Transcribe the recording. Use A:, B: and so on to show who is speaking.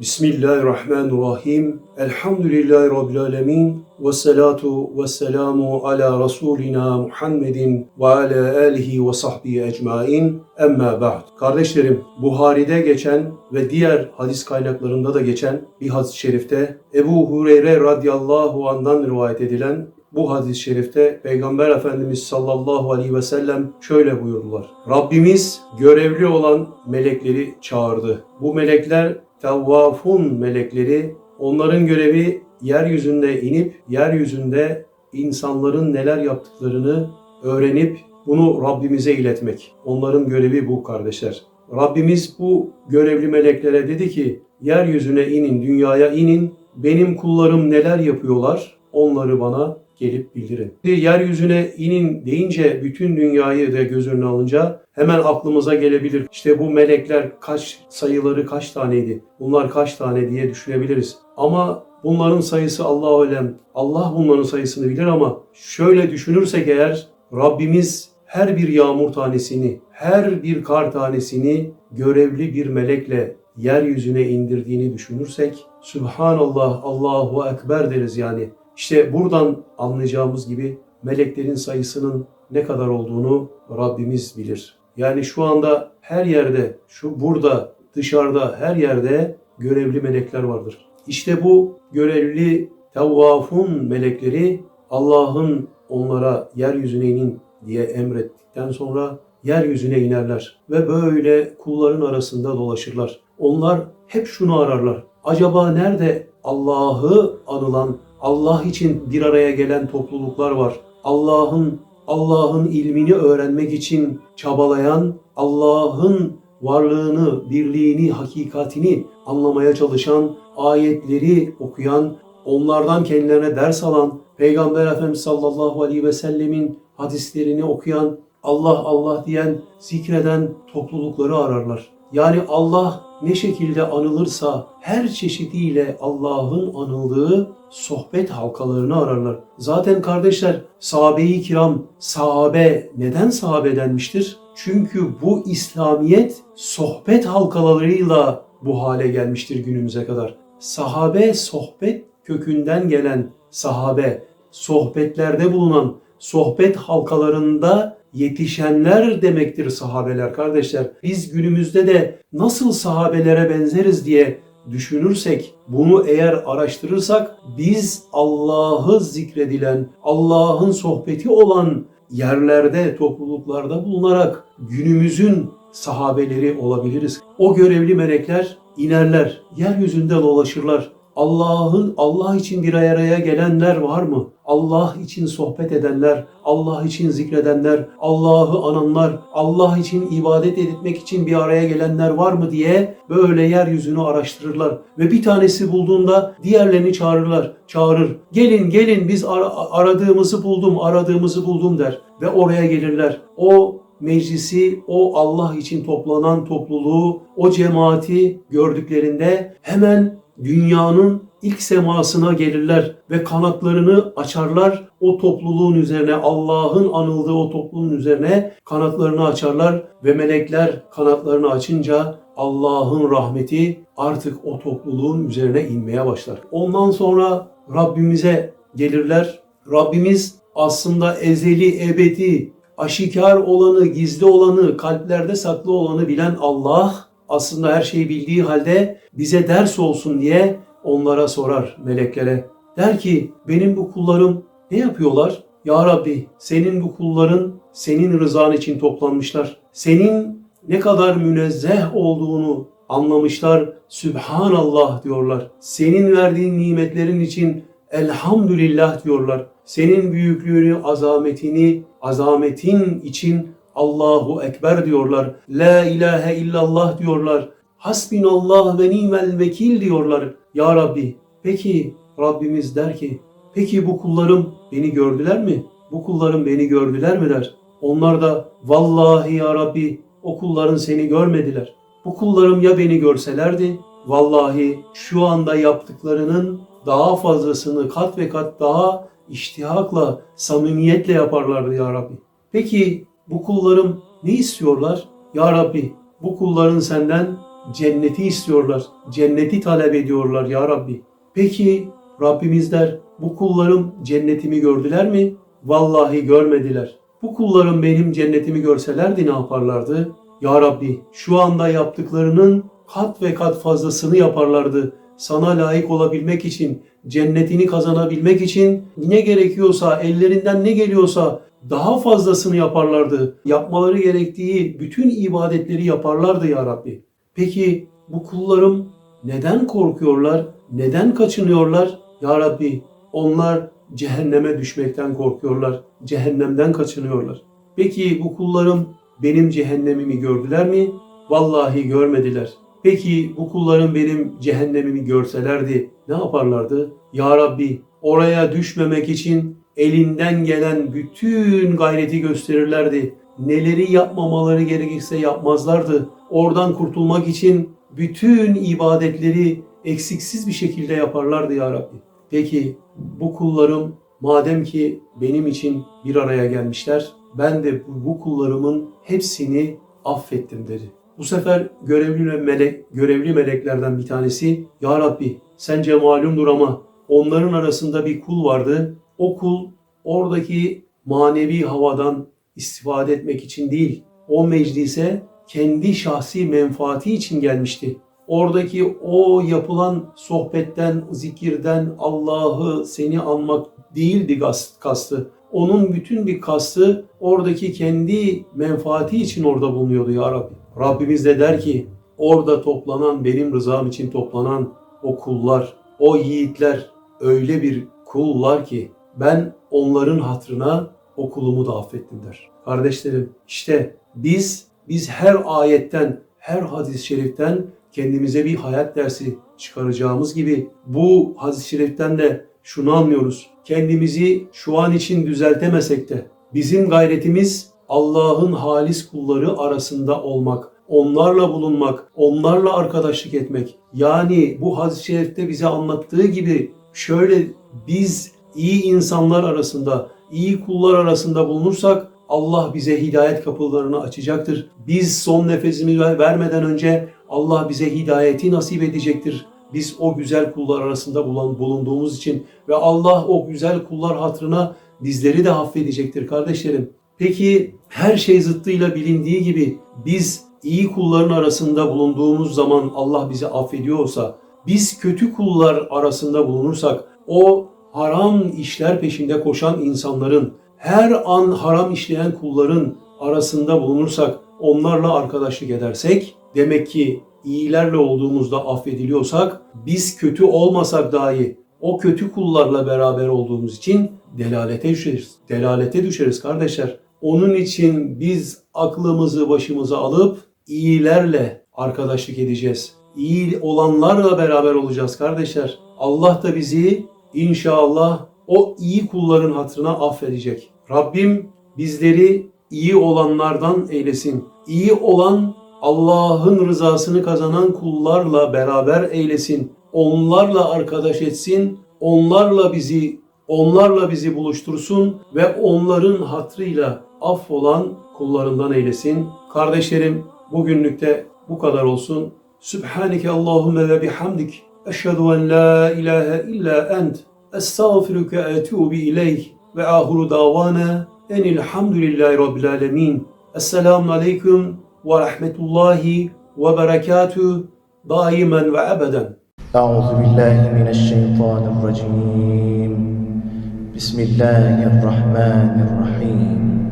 A: Bismillahirrahmanirrahim. Elhamdülillahi Rabbil alemin. Ve salatu ve selamu ala Resulina Muhammedin ve ala alihi ve sahbihi ecmain. Emma ba'd. Kardeşlerim, Buhari'de geçen ve diğer hadis kaynaklarında da geçen bir hadis-i şerifte Ebu Hureyre radıyallahu andan rivayet edilen bu hadis-i şerifte Peygamber Efendimiz sallallahu aleyhi ve sellem şöyle buyurdular. Rabbimiz görevli olan melekleri çağırdı. Bu melekler tevvafun melekleri. Onların görevi yeryüzünde inip yeryüzünde insanların neler yaptıklarını öğrenip bunu Rabbimize iletmek. Onların görevi bu kardeşler. Rabbimiz bu görevli meleklere dedi ki yeryüzüne inin, dünyaya inin. Benim kullarım neler yapıyorlar onları bana gelip bildirin. Yeryüzüne inin deyince bütün dünyayı da göz önüne alınca hemen aklımıza gelebilir. İşte bu melekler kaç sayıları kaç taneydi? Bunlar kaç tane diye düşünebiliriz. Ama bunların sayısı Allah alem. Allah bunların sayısını bilir ama şöyle düşünürsek eğer Rabbimiz her bir yağmur tanesini, her bir kar tanesini görevli bir melekle yeryüzüne indirdiğini düşünürsek Subhanallah, Allahu Ekber deriz yani. İşte buradan anlayacağımız gibi meleklerin sayısının ne kadar olduğunu Rabbimiz bilir. Yani şu anda her yerde, şu burada, dışarıda, her yerde görevli melekler vardır. İşte bu görevli tevvafun melekleri Allah'ın onlara yeryüzüne inin diye emrettikten sonra yeryüzüne inerler ve böyle kulların arasında dolaşırlar. Onlar hep şunu ararlar. Acaba nerede Allah'ı anılan, Allah için bir araya gelen topluluklar var? Allah'ın Allah'ın ilmini öğrenmek için çabalayan, Allah'ın varlığını, birliğini, hakikatini anlamaya çalışan, ayetleri okuyan, onlardan kendilerine ders alan, Peygamber Efendimiz sallallahu aleyhi ve sellemin hadislerini okuyan, Allah Allah diyen, zikreden toplulukları ararlar. Yani Allah ne şekilde anılırsa her çeşidiyle Allah'ın anıldığı sohbet halkalarını ararlar. Zaten kardeşler sahabe-i kiram, sahabe neden sahabe denmiştir? Çünkü bu İslamiyet sohbet halkalarıyla bu hale gelmiştir günümüze kadar. Sahabe sohbet kökünden gelen sahabe, sohbetlerde bulunan, sohbet halkalarında yetişenler demektir sahabeler kardeşler. Biz günümüzde de nasıl sahabelere benzeriz diye düşünürsek, bunu eğer araştırırsak biz Allah'ı zikredilen, Allah'ın sohbeti olan yerlerde, topluluklarda bulunarak günümüzün sahabeleri olabiliriz. O görevli melekler inerler, yeryüzünde dolaşırlar. Allah'ın Allah için bir araya gelenler var mı? Allah için sohbet edenler, Allah için zikredenler, Allah'ı ananlar, Allah için ibadet etmek için bir araya gelenler var mı diye böyle yeryüzünü araştırırlar. Ve bir tanesi bulduğunda diğerlerini çağırırlar, çağırır. Gelin gelin biz ara- aradığımızı buldum, aradığımızı buldum der. Ve oraya gelirler. O meclisi, o Allah için toplanan topluluğu, o cemaati gördüklerinde hemen dünyanın ilk semasına gelirler ve kanatlarını açarlar. O topluluğun üzerine Allah'ın anıldığı o topluluğun üzerine kanatlarını açarlar ve melekler kanatlarını açınca Allah'ın rahmeti artık o topluluğun üzerine inmeye başlar. Ondan sonra Rabbimize gelirler. Rabbimiz aslında ezeli, ebedi, aşikar olanı, gizli olanı, kalplerde saklı olanı bilen Allah aslında her şeyi bildiği halde bize ders olsun diye onlara sorar meleklere. Der ki benim bu kullarım ne yapıyorlar? Ya Rabbi senin bu kulların senin rızan için toplanmışlar. Senin ne kadar münezzeh olduğunu anlamışlar. Sübhanallah diyorlar. Senin verdiğin nimetlerin için elhamdülillah diyorlar. Senin büyüklüğünü, azametini, azametin için Allahu Ekber diyorlar. La ilahe illallah diyorlar. Hasbinallah ve nimel vekil diyorlar. Ya Rabbi. Peki Rabbimiz der ki, peki bu kullarım beni gördüler mi? Bu kullarım beni gördüler mi der. Onlar da vallahi ya Rabbi o kulların seni görmediler. Bu kullarım ya beni görselerdi, vallahi şu anda yaptıklarının daha fazlasını kat ve kat daha iştihakla, samimiyetle yaparlardı ya Rabbi. Peki bu kullarım ne istiyorlar? Ya Rabbi bu kulların senden cenneti istiyorlar. Cenneti talep ediyorlar ya Rabbi. Peki Rabbimiz der bu kullarım cennetimi gördüler mi? Vallahi görmediler. Bu kullarım benim cennetimi görselerdi ne yaparlardı? Ya Rabbi şu anda yaptıklarının kat ve kat fazlasını yaparlardı. Sana layık olabilmek için, cennetini kazanabilmek için ne gerekiyorsa, ellerinden ne geliyorsa daha fazlasını yaparlardı. Yapmaları gerektiği bütün ibadetleri yaparlardı ya Rabbi. Peki bu kullarım neden korkuyorlar? Neden kaçınıyorlar? Ya Rabbi onlar cehenneme düşmekten korkuyorlar. Cehennemden kaçınıyorlar. Peki bu kullarım benim cehennemimi gördüler mi? Vallahi görmediler. Peki bu kullarım benim cehennemimi görselerdi ne yaparlardı? Ya Rabbi oraya düşmemek için elinden gelen bütün gayreti gösterirlerdi. Neleri yapmamaları gerekirse yapmazlardı. Oradan kurtulmak için bütün ibadetleri eksiksiz bir şekilde yaparlardı ya Rabbi. Peki bu kullarım madem ki benim için bir araya gelmişler, ben de bu, kullarımın hepsini affettim dedi. Bu sefer görevli melek, görevli meleklerden bir tanesi, Ya Rabbi sence malumdur ama onların arasında bir kul vardı. O kul oradaki manevi havadan istifade etmek için değil, o meclise kendi şahsi menfaati için gelmişti. Oradaki o yapılan sohbetten, zikirden Allah'ı seni anmak değildi kastı. Onun bütün bir kastı oradaki kendi menfaati için orada bulunuyordu ya Rabbi. Rabbimiz de der ki orada toplanan benim rızam için toplanan o kullar, o yiğitler öyle bir kullar ki ben onların hatrına o kulumu da affettim der. Kardeşlerim işte biz biz her ayetten, her hadis-i şeriften kendimize bir hayat dersi çıkaracağımız gibi bu hadis-i şeriften de şunu anlıyoruz. Kendimizi şu an için düzeltemesek de bizim gayretimiz Allah'ın halis kulları arasında olmak, onlarla bulunmak, onlarla arkadaşlık etmek. Yani bu hadis-i şerifte bize anlattığı gibi şöyle biz iyi insanlar arasında, iyi kullar arasında bulunursak Allah bize hidayet kapılarını açacaktır. Biz son nefesimizi vermeden önce Allah bize hidayeti nasip edecektir. Biz o güzel kullar arasında bulan, bulunduğumuz için ve Allah o güzel kullar hatrına bizleri de affedecektir kardeşlerim. Peki her şey zıttıyla bilindiği gibi biz iyi kulların arasında bulunduğumuz zaman Allah bizi affediyorsa, biz kötü kullar arasında bulunursak o haram işler peşinde koşan insanların, her an haram işleyen kulların arasında bulunursak, onlarla arkadaşlık edersek, demek ki iyilerle olduğumuzda affediliyorsak, biz kötü olmasak dahi o kötü kullarla beraber olduğumuz için delalete düşeriz. Delalete düşeriz kardeşler. Onun için biz aklımızı başımıza alıp iyilerle arkadaşlık edeceğiz. İyi olanlarla beraber olacağız kardeşler. Allah da bizi inşallah o iyi kulların hatırına affedecek. Rabbim bizleri iyi olanlardan eylesin. İyi olan Allah'ın rızasını kazanan kullarla beraber eylesin. Onlarla arkadaş etsin. Onlarla bizi onlarla bizi buluştursun ve onların hatrıyla affolan kullarından eylesin. Kardeşlerim bugünlükte bu kadar olsun. Sübhaneke Allahümme ve bihamdik. أشهد أن لا إله إلا أنت أستغفرك أتوب إليك. وآخر دعوانا أن الحمد لله رب العالمين. السلام عليكم ورحمة الله وبركاته دائما وأبدا.
B: أعوذ بالله من الشيطان الرجيم. بسم الله الرحمن الرحيم.